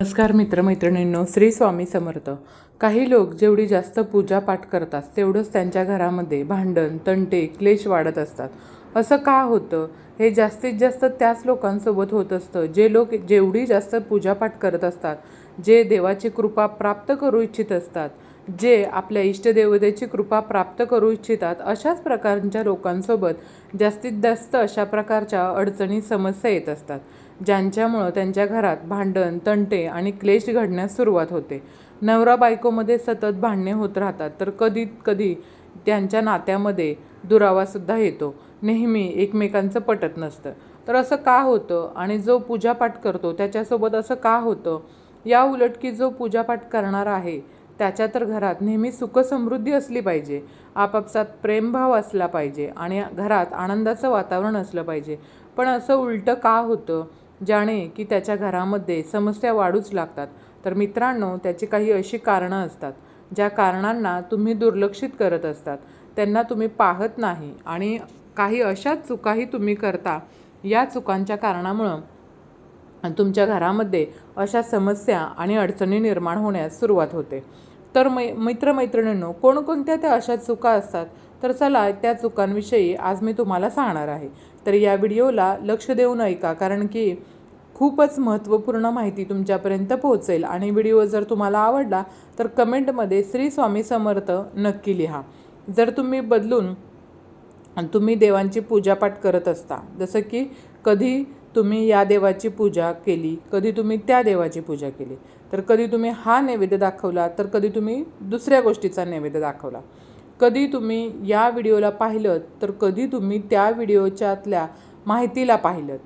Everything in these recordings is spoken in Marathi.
नमस्कार मित्रमैत्रिणींनो श्री स्वामी समर्थ. काही लोक जेवढी जास्त पूजापाठ करतात तेवढंच त्यांच्या घरामध्ये भांडण तंटे क्लेश वाढत असतात. असं का होतं? हे जास्तीत जास्त त्याच लोकांसोबत होत असतं. जे लोक जेवढी जास्त पूजापाठ करत असतात जे देवाची कृपा प्राप्त करू इच्छित असतात जे आपल्या इष्टदेवतेची कृपा प्राप्त करू इच्छितात अशाच प्रकारच्या लोकांसोबत जास्तीत जास्त अशा प्रकारच्या अडचणी समस्या येत असतात. ज्यांच्यामुळं त्यांच्या घरात भांडण तंटे आणि क्लेश घडण्यास सुरुवात होते. नवरा बायकोमध्ये सतत भांडणे होत राहतात तर कधी कधी त्यांच्या नात्यामध्ये दुरावासुद्धा येतो. नेहमी एकमेकांचं पटत नसतं. तर असं का होतं आणि जो पूजापाठ करतो त्याच्यासोबत असं का होतं? या उलट की जो पूजापाठ करणार आहे त्याच्या तर घरात नेहमी सुखसमृद्धी असली पाहिजे आपापसात प्रेमभाव असला पाहिजे आणि घरात आनंदाचं वातावरण असलं पाहिजे. पण असं उलटं का होतं? ज्याने की त्याच्या घरामध्ये समस्या वाढूच लागतात. तर मित्रांनो त्याची काही अशी कारणं असतात ज्या कारणांना तुम्ही दुर्लक्षित करत असतात. त्यांना तुम्ही पाहत नाही आणि काही अशा चुकाही तुम्ही करता या चुकांच्या कारणामुळं तुमच्या घरामध्ये अशा समस्या आणि अडचणी निर्माण होण्यास सुरुवात होते. तर मै मित्रमैत्रिणींनो कोणकोणत्या त्या अशा चुका असतात? तर चला त्या चुकांविषयी आज मी तुम्हाला सांगणार आहे. तर या व्हिडिओला लक्ष देऊन ऐका कारण की खूपच महत्त्वपूर्ण माहिती तुमच्यापर्यंत पोहोचेल. आणि व्हिडिओ जर तुम्हाला आवडला तर कमेंटमध्ये श्री स्वामी समर्थ नक्की लिहा. जर तुम्ही बदलून तुम्ही देवांची पूजापाठ करत असता जसं की कधी तुम्ही या देवाची पूजा केली कधी तुम्ही त्या देवाची पूजा केली तर कधी तुम्ही हा नैवेद्य दाखवला तर कधी तुम्ही दुसऱ्या गोष्टीचा नैवेद्य दाखवला. कधी तुम्ही या व्हिडिओला पाहिलं तर कधी तुम्ही त्या व्हिडिओच्यातल्या माहितीला पाहिलं.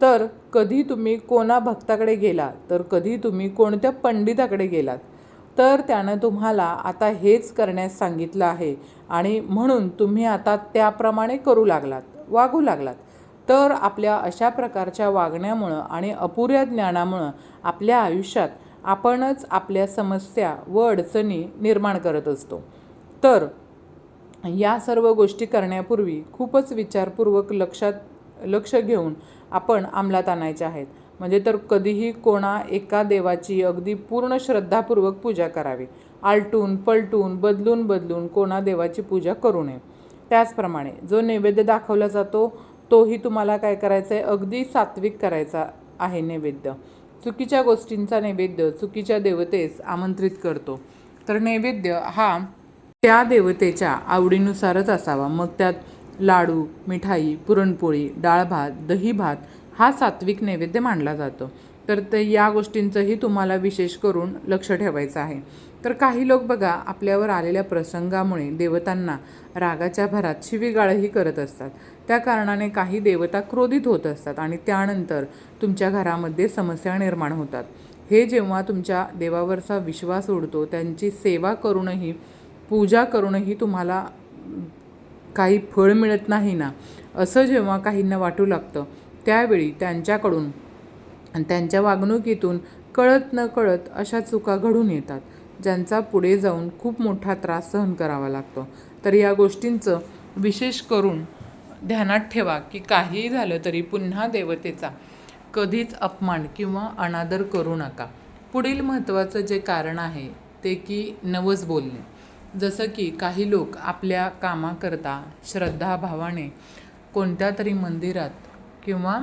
तर कधी तुम्ही कोणा भक्ताकडे गेला तर कधी तुम्ही कोणत्या पंडिताकडे गेलात. तर त्यानं तुम्हाला आता हेच करण्यास सांगितलं आहे आणि म्हणून तुम्ही आता त्याप्रमाणे करू लागलात वागू लागलात. तर आपल्या अशा प्रकारच्या वागण्यामुळं आणि अपुऱ्या ज्ञानामुळं आपल्या आयुष्यात आपणच आपल्या समस्या व अडचणी निर्माण करत असतो. तर या सर्व गोष्टी करण्यापूर्वी खूपच विचारपूर्वक लक्षात लक्ष घेऊन आपण अंमलात आणायच्या आहेत. म्हणजे तर कधीही कोणा एका देवाची अगदी पूर्ण श्रद्धापूर्वक पूजा करावी. आलटून पलटून बदलून बदलून कोणा देवाची पूजा करू नये. त्याचप्रमाणे जो नैवेद्य दाखवला जातो तोही तुम्हाला काय करायचं आहे अगदी सात्विक करायचा आहे नैवेद्य. चुकीच्या गोष्टींचा नैवेद्य चुकीच्या देवतेस आमंत्रित करतो. तर नैवेद्य हा त्या देवतेच्या आवडीनुसारच असावा. मग त्यात लाडू मिठाई पुरणपोळी डाळ भात दही भात हा सात्विक नैवेद्य मानला जातो. तर ते या गोष्टींचंही तुम्हाला विशेष करून लक्ष ठेवायचं आहे. तर काही लोक बघा आपल्यावर आलेल्या प्रसंगामुळे देवतांना रागाच्या भरात शिवीगाळही करत असतात. त्या कारणाने काही देवता क्रोधित होत असतात आणि त्यानंतर तुमच्या घरामध्ये समस्या निर्माण होतात. हे जेव्हा तुमच्या देवावरचा विश्वास उडतो त्यांची सेवा करूनही पूजा करूनही तुम्हाला काही फळ मिळत नाही ना असं जेव्हा काहींना वाटू लागतं त्यावेळी त्यांच्याकडून त्यांच्या वागणुकीतून कळत न कळत अशा चुका घडून येतात ज्यांचा पुढे जाऊन खूप मोठा त्रास सहन करावा लागतो. तर या गोष्टींचं विशेष करून ध्यानात ठेवा की काहीही झालं तरी पुन्हा देवतेचा कधीच अपमान किंवा अनादर करू नका. पुढील महत्त्वाचं जे कारण आहे ते की नवस बोलणे. जसं की काही लोक आपल्या कामाकरता श्रद्धाभावाने कोणत्या तरी मंदिरात किंवा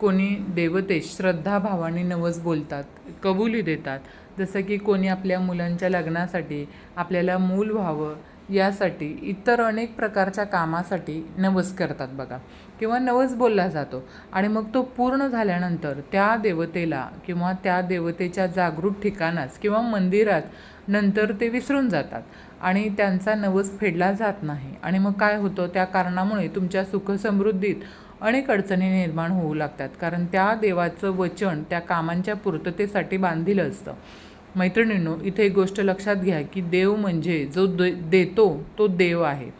कोणी देवतेस श्रद्धाभावाने नवस बोलतात कबुली देतात. जसं की कोणी आपल्या मुलांच्या लग्नासाठी आपल्याला मूल व्हावं यासाठी इतर अनेक प्रकारच्या कामासाठी नवस करतात बघा. किंवा नवस बोलला जातो. आणि मग तो पूर्ण झाल्यानंतर त्या देवतेला किंवा त्या देवतेच्या जागरूक ठिकाणास किंवा मंदिरात नंतर ते विसरून जातात. आणि त्यांचा नवस फेडला जात नाही. आणि मग काय होतं? त्या कारणामुळे तुमच्या सुखसमृद्धीत अनेक अडचणी निर्माण होऊ लागतात. कारण त्या देवाचं वचन त्या कामांच्या पूर्ततेसाठी बांधिलं असतं. मैत्रिणींनो इथे एक गोष्ट लक्षात घ्या की देव म्हणजे जो दे देतो तो देव आहे.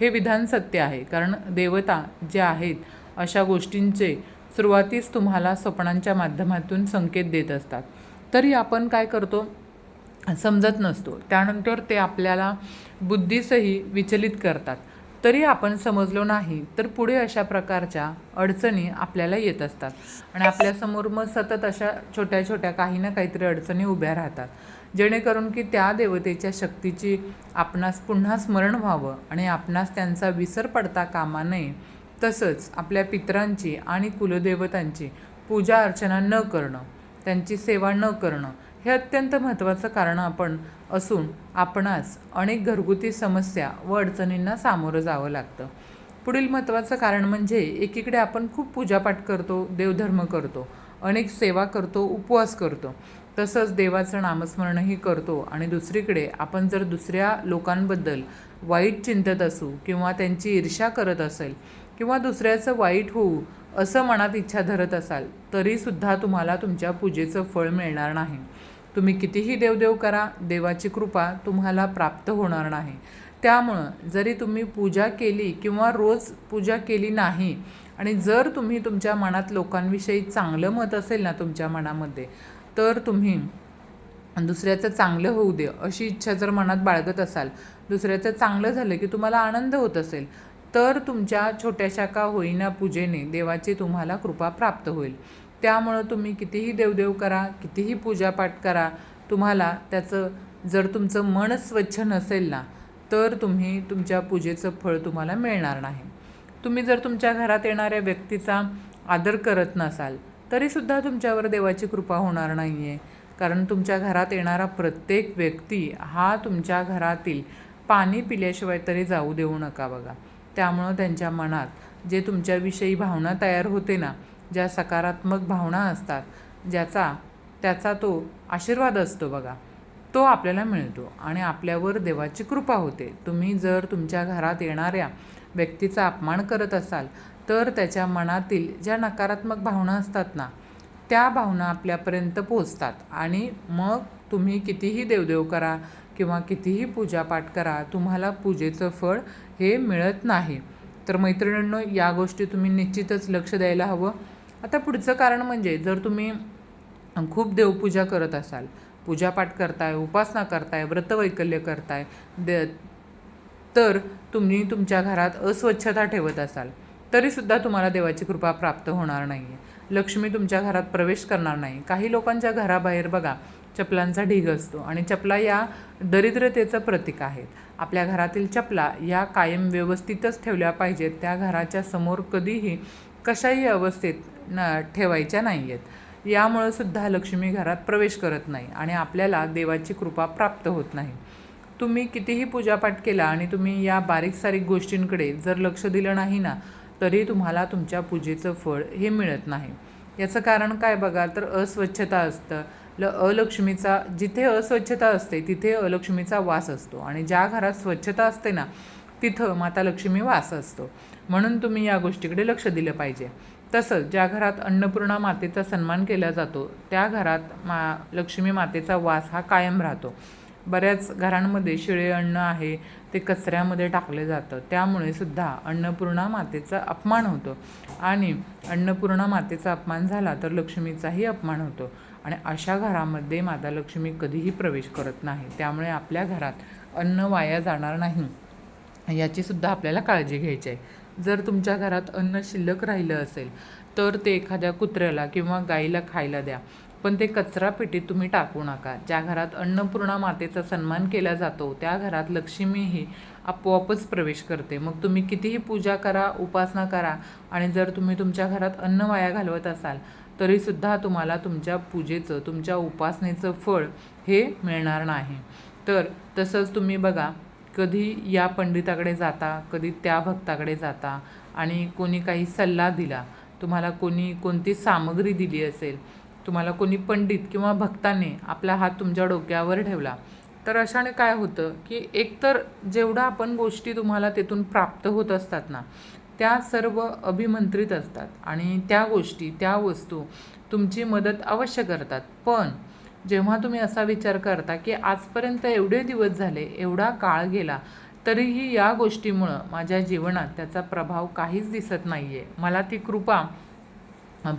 हे विधान सत्य आहे. कारण देवता ज्या आहेत अशा गोष्टींचे सुरुवातीस तुम्हाला स्वप्नांच्या माध्यमातून संकेत देत असतात. तरी आपण काय करतो? समजत नसतो. त्यानंतर ते आपल्याला बुद्धीसही विचलित करतात. तरी आपण समजलो नाही तर पुढे अशा प्रकारच्या अडचणी आपल्याला येत असतात. आणि आपल्यासमोर मग सतत अशा छोट्या छोट्या काही ना काहीतरी अडचणी उभ्या राहतात. जेणेकरून की त्या देवतेच्या शक्तीची आपणास पुन्हा स्मरण व्हावं आणि आपणास त्यांचा विसर पडता कामा नये. तसंच आपल्या पितरांची आणि कुलदेवतांची पूजा अर्चना न करणं त्यांची सेवा न करणं हे अत्यंत महत्त्वाचं कारण आपण असून आपणास अनेक घरगुती समस्या व अडचणींना सामोरं जावं लागतं. पुढील महत्त्वाचं कारण म्हणजे एकीकडे आपण खूप पूजापाठ करतो देवधर्म करतो अनेक सेवा करतो उपवास करतो. तसंच देवाचं नामस्मरणही करतो आणि दुसरीकडे आपण जर दुसऱ्या लोकांबद्दल वाईट चिंतत असू किंवा त्यांची ईर्ष्या करत असेल किंवा दुसऱ्याचं वाईट होऊ असं मनात इच्छा धरत असाल तरीसुद्धा तुम्हाला तुमच्या पूजेचं फळ मिळणार नाही. तुम्ही कितीही देवदेव करा देवाची कृपा तुम्हाला प्राप्त होणार नाही. त्यामुळं जरी तुम्ही पूजा केली किंवा रोज पूजा केली नाही आणि जर तुम्ही तुमच्या मनात लोकांविषयी चांगलं मत असेल ना तुमच्या मनामध्ये तर तुम्ही दुसऱ्याचं चांगलं होऊ दे अशी इच्छा जर मनात बाळगत असाल दुसऱ्याचं चांगलं झालं की तुम्हाला आनंद होत असेल तर तुमच्या छोट्याशा का होईना पूजेने देवाची तुम्हाला कृपा प्राप्त होईल. त्यामुळं तुम्ही कितीही देवदेव करा कितीही पूजापाठ करा तुम्हाला त्याचं जर तुमचं मन स्वच्छ नसेल ना तर तुम्ही तुमच्या पूजेचं फळ तुम्हाला मिळणार नाही. तुम्ही जर तुमच्या घरात येणाऱ्या व्यक्तीचा आदर करत नसाल तरीसुद्धा तुमच्यावर देवाची कृपा होणार नाही आहे कारण तुमच्या घरात येणारा प्रत्येक व्यक्ती हा तुमच्या घरातील पाणी पिल्याशिवाय तरी जाऊ देऊ नका बघा. त्यामुळं त्यांच्या मनात जे तुमच्याविषयी भावना तयार होते ना ज्या सकारात्मक भावना असतात ज्याचा त्याचा तो आशीर्वाद असतो बघा. तो आपल्याला मिळतो आणि आपल्यावर देवाची कृपा होते. तुम्ही जर तुमच्या घरात येणाऱ्या व्यक्तीचा अपमान करत असाल तर त्याच्या मनातील ज्या नकारात्मक भावना असतात ना त्या भावना आपल्यापर्यंत पोचतात आणि मग तुम्ही कितीही देवदेव करा किंवा कितीही पूजापाठ करा तुम्हाला पूजेचं फळ हे मिळत नाही. तर मैत्रिणींनो या गोष्टी तुम्ही निश्चितच लक्ष द्यायला हवं. आता पुढचं कारण म्हणजे जर तुम्ही खूप देवपूजा करत असाल पूजापाठ करताय उपासना करताय व्रतवैकल्य करताय दे तर तुम्ही तुमच्या घरात अस्वच्छता ठेवत असाल तरीसुद्धा तुम्हाला देवाची कृपा प्राप्त होणार नाही आहे लक्ष्मी तुमच्या घरात प्रवेश करणार नाही. काही लोकांच्या घराबाहेर बघा चपलांचा ढीग असतो आणि चपला या दरिद्रतेचं प्रतीक आहेत. आपल्या घरातील चपला या कायम व्यवस्थितच ठेवल्या पाहिजेत. त्या घराच्या समोर कधीही कशाही अवस्थेत न ठेवायच्या नाही आहेत यामुळं सुद्धा लक्ष्मी घरात प्रवेश करत नाही आणि आपल्याला देवाची कृपा प्राप्त होत नाही. तुम्ही कितीही पूजापाठ केला आणि तुम्ही या बारीक सारीक गोष्टींकडे जर लक्ष दिलं नाही ना तरी तुम्हाला तुमच्या पूजेचं फळ हे मिळत नाही. याचं कारण काय बघा तर अस्वच्छता असतं. ल अलक्ष्मीचा जिथे अस्वच्छता असते तिथे अलक्ष्मीचा वास असतो. आणि ज्या घरात स्वच्छता असते ना तिथं माता लक्ष्मी वास असतो. म्हणून तुम्ही या गोष्टीकडे लक्ष दिलं पाहिजे. तसंच ज्या घरात अन्नपूर्णा मातेचा सन्मान केला जातो त्या घरात मा लक्ष्मी मातेचा वास हा कायम राहतो. बऱ्याच घरांमध्ये शिळे अन्न आहे ते कचऱ्यामध्ये टाकले जातं. त्यामुळे सुद्धा अन्नपूर्णा मातेचा अपमान होतो. आणि अन्नपूर्णा मातेचा अपमान झाला तर लक्ष्मीचाही अपमान होतो. आणि अशा घरामध्ये माता लक्ष्मी कधीही प्रवेश करत नाही. त्यामुळे आपल्या घरात अन्न वाया जाणार नाही. याचीसुद्धा आपल्याला काळजी घ्यायची आहे. जर तुमच्या घरात अन्न शिल्लक राहिलं असेल तर ते एखाद्या कुत्र्याला किंवा गाईला खायला द्या. पण ते कचरा पेटीत तुम्ही टाकू नका. ज्या घरात अन्नपूर्णा मातेचा सन्मान केला जातो त्या घरात लक्ष्मीही आपोआपच प्रवेश करते. मग तुम्ही कितीही पूजा करा उपासना करा आणि जर तुम्ही तुमच्या घरात अन्न वाया घालवत असाल तरीसुद्धा तुम्हाला तुमच्या पूजेचं तुमच्या उपासनेचं फळ हे मिळणार नाही. तर तसंच तुम्ही बघा कधी या पंडिताकडे जाता कधी त्या भक्ताकडे जाता आणि कोणी काही सल्ला दिला तुम्हाला कोणी कोणती सामग्री दिली असेल तुम्हाला कोणी पंडित किंवा भक्ताने आपला हात तुमच्या डोक्यावर ठेवला तर अशाने काय होतं की एकतर जेवढा आपण गोष्टी तुम्हाला तिथून प्राप्त होत असतात ना त्या सर्व अभिमंत्रित असतात आणि त्या गोष्टी त्या वस्तू तुमची मदत अवश्य करतात. पण जेव्हा तुम्ही असा विचार करता की आजपर्यंत एवढे दिवस झाले एवढा काळ गेला तरीही या गोष्टीमुळं माझ्या जीवनात त्याचा प्रभाव काहीच दिसत नाही आहे मला ती कृपा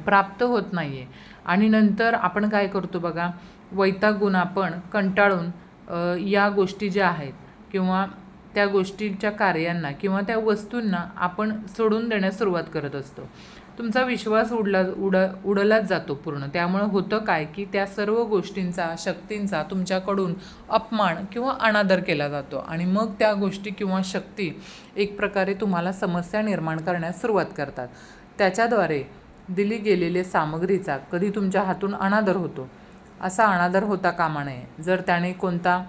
प्राप्त होत नाही आहे आणि नंतर आपण काय करतो बघा वैतागून आपण कंटाळून या गोष्टी ज्या आहेत किंवा त्या गोष्टीच्या कार्यांना किंवा त्या वस्तूंना आपण सोडून देण्यास सुरुवात करत असतो. तुमचा विश्वास उडला उड उडलाच जातो पूर्ण. त्यामुळं होतं काय की त्या सर्व गोष्टींचा शक्तींचा तुमच्याकडून अपमान किंवा अनादर केला जातो. आणि मग त्या गोष्टी किंवा शक्ती एक प्रकारे तुम्हाला समस्या निर्माण करण्यास सुरुवात करतात. त्याच्याद्वारे दिली गेलेल्या सामग्रीचा कधी तुमच्या हातून अनादर होतो. असा अनादर होता कामा नये. जर त्याने कोणता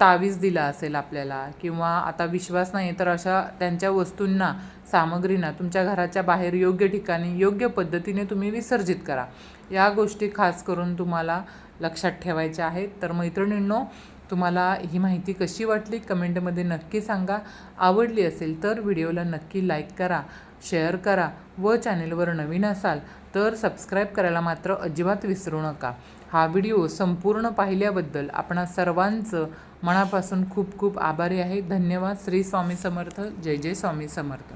तावीज दिला असेल आपल्याला किंवा आता विश्वास नाही तर अशा त्यांच्या वस्तूंना सामग्रींना तुमच्या घराच्या बाहेर योग्य ठिकाणी योग्य पद्धतीने तुम्ही विसर्जित करा. या गोष्टी खास करून तुम्हाला लक्षात ठेवायच्या आहेत. तर मैत्रिणींनो तुम्हाला ही माहिती कशी वाटली कमेंटमध्ये नक्की सांगा. आवडली असेल तर व्हिडिओला नक्की लाईक करा शेअर करा व चॅनेलवर नवीन असाल तर सबस्क्राईब करायला मात्र अजिबात विसरू नका. हा व्हिडिओ संपूर्ण पाहिल्याबद्दल आपणा सर्वांचं मनापासून खूप खूप आभारी आहे. धन्यवाद. श्री स्वामी समर्थ. जय जय स्वामी समर्थ.